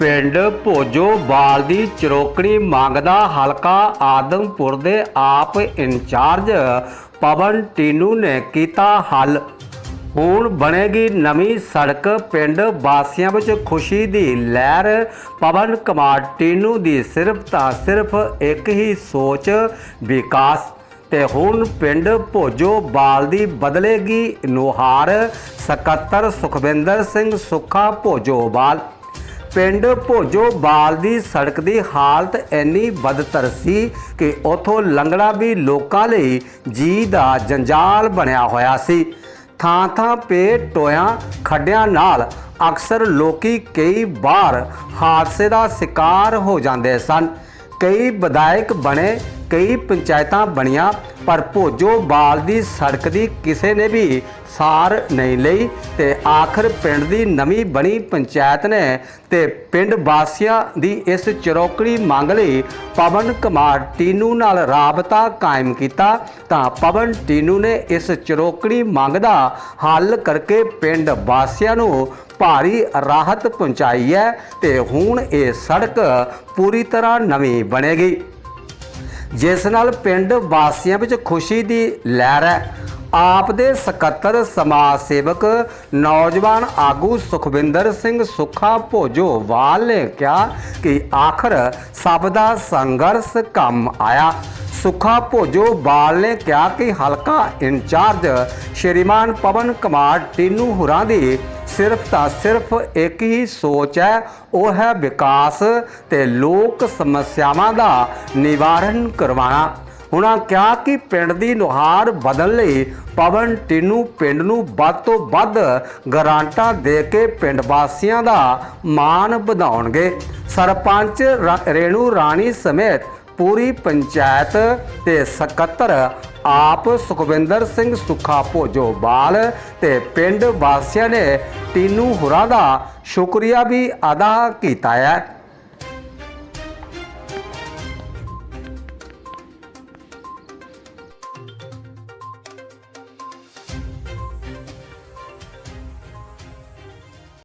ਪਿੰਡ ਭੋਜੋ ਬਾਲ ਦੀ ਚਰੋਕੜੀ ਮੰਗਦਾ ਹਲਕਾ ਆਦਮਪੁਰ ਦੇ ਆਪ ਇੰਚਾਰਜ ਪਵਨ ਟੀਨੂ ਨੇ ਕੀਤਾ ਹੱਲ। ਹੁਣ ਬਣੇਗੀ ਨਵੀਂ ਸੜਕ। ਪਿੰਡ ਵਾਸੀਆਂ ਵਿੱਚ ਖੁਸ਼ੀ ਦੀ ਲਹਿਰ। ਪਵਨ ਕੁਮਾਰ ਟੀਨੂ ਦੀ ਸਿਰਫ ਤਾਂ ਸਿਰਫ ਇੱਕ ਹੀ ਸੋਚ, ਵਿਕਾਸ। ਤੇ ਹੁਣ ਪਿੰਡ ਭੋਜੋ ਬਾਲ ਦੀ ਬਦਲੇਗੀ ਨੁਹਾਰ। ਸਕੱਤਰ ਸੁਖਵਿੰਦਰ ਸਿੰਘ ਸੁੱਖਾ ਭੋਜੋ ਬਾਲ। ਪਿੰਡ ਭੋਜੋ ਬਾਲ ਦੀ ਸੜਕ ਦੀ ਹਾਲਤ ਇੰਨੀ ਬਦਤਰ ਸੀ ਕਿ ਉਥੋਂ ਲੰਘਣਾ ਵੀ ਲੋਕਾਂ ਲਈ ਜੀ ਦਾ ਜੰਜਾਲ ਬਣਿਆ ਹੋਇਆ ਸੀ। ਥਾਂ ਥਾਂ ਪੇ ਟੋਇਆਂ ਖੱਡਿਆਂ ਨਾਲ ਅਕਸਰ ਲੋਕੀ ਕਈ ਵਾਰ ਹਾਦਸੇ ਦਾ ਸ਼ਿਕਾਰ ਹੋ ਜਾਂਦੇ ਸਨ। ਕਈ ਵਿਧਾਇਕ ਬਣੇ ਕਈ ਪੰਚਾਇਤਾਂ ਬਣੀਆਂ, ਪਰ ਭੋਜੋ ਬਾਲ ਦੀ ਸੜਕ ਦੀ ਕਿਸੇ ਨੇ ਵੀ ਸਾਰ ਨਹੀਂ ਲਈ ਤੇ ਆਖਰ ਪਿੰਡ ਦੀ ਨਵੀਂ ਬਣੀ ਪੰਚਾਇਤ ਨੇ ਤੇ ਪਿੰਡ ਵਾਸੀਆਂ ਦੀ ਇਸ ਚਰੋਕੜੀ ਮੰਗ ਲਈ ਪਵਨ ਕੁਮਾਰ ਟੀਨੂ ਨਾਲ ਰਾਬਤਾ ਕਾਇਮ ਕੀਤਾ। ਤਾਂ ਪਵਨ ਟੀਨੂ ਨੇ ਇਸ ਚਰੋਕੜੀ ਮੰਗ ਦਾ ਹੱਲ ਕਰਕੇ ਪਿੰਡ ਵਾਸੀਆਂ ਨੂੰ ਭਾਰੀ ਰਾਹਤ ਪਹੁੰਚਾਈ ਹੈ ਤੇ ਹੁਣ ਇਹ ਸੜਕ ਪੂਰੀ ਤਰ੍ਹਾਂ ਨਵੀਂ ਬਣੇਗੀ। ਜਿਸ ਨਾਲ ਪਿੰਡ ਵਾਸੀਆਂ ਵਿੱਚ ਖੁਸ਼ੀ ਦੀ ਲਹਿਰ ਹੈ। ਆਪ ਦੇ ਸਕੱਤਰ ਸਮਾਜ ਸੇਵਕ ਨੌਜਵਾਨ ਆਗੂ ਸੁਖਵਿੰਦਰ ਸਿੰਘ ਸੁੱਖਾ ਭੋਜੋਵਾਲ ਨੇ ਕਿਹਾ ਕਿ ਆਖਰ ਸਭ ਦਾ ਸੰਘਰਸ਼ ਕੰਮ ਆਇਆ। ਸੁੱਖਾ ਭੋਜੋਵਾਲ ਨੇ ਕਿਹਾ ਕਿ ਹਲਕਾ ਇੰਚਾਰਜ ਸ਼੍ਰੀਮਾਨ ਪਵਨ ਕੁਮਾਰ ਟੀਨੂ ਹੁਰਾਂ ਦੀ ਸਿਰਫ ਤਾਂ ਸਿਰਫ ਇੱਕ ਹੀ ਸੋਚ ਹੈ, ਉਹ ਹੈ ਵਿਕਾਸ ਤੇ ਲੋਕ ਸਮੱਸਿਆਵਾਂ ਦਾ ਨਿਵਾਰਨ ਕਰਵਾਉਣਾ। ਉਹਨਾਂ ਕਿਹਾ ਕਿ ਪਿੰਡ ਦੀ ਨੁਹਾਰ ਬਦਲ ਲਈ ਪਵਨ ਟੀਨੂ ਪਿੰਡ ਨੂੰ ਵੱਧ ਤੋਂ ਵੱਧ ਗਰਾਂਟਾਂ ਦੇ ਕੇ ਪਿੰਡ ਵਾਸੀਆਂ ਦਾ ਮਾਣ ਵਧਾਉਣਗੇ। ਸਰਪੰਚ ਰੇਣੂ ਰਾਣੀ ਸਮੇਤ ਪੂਰੀ ਪੰਚਾਇਤ ਤੇ ਸਕੱਤਰ ਆਪ ਸੁਖਵਿੰਦਰ ਸਿੰਘ ਸੁੱਖਾ ਭੋਜੋਵਾਲ ਤੇ ਪਿੰਡ ਵਾਸੀਆਂ ਨੇ ਟੀਨੂ ਹੁਰਾਂ ਦਾ ਸ਼ੁਕਰੀਆ ਵੀ ਅਦਾ ਕੀਤਾ ਹੈ।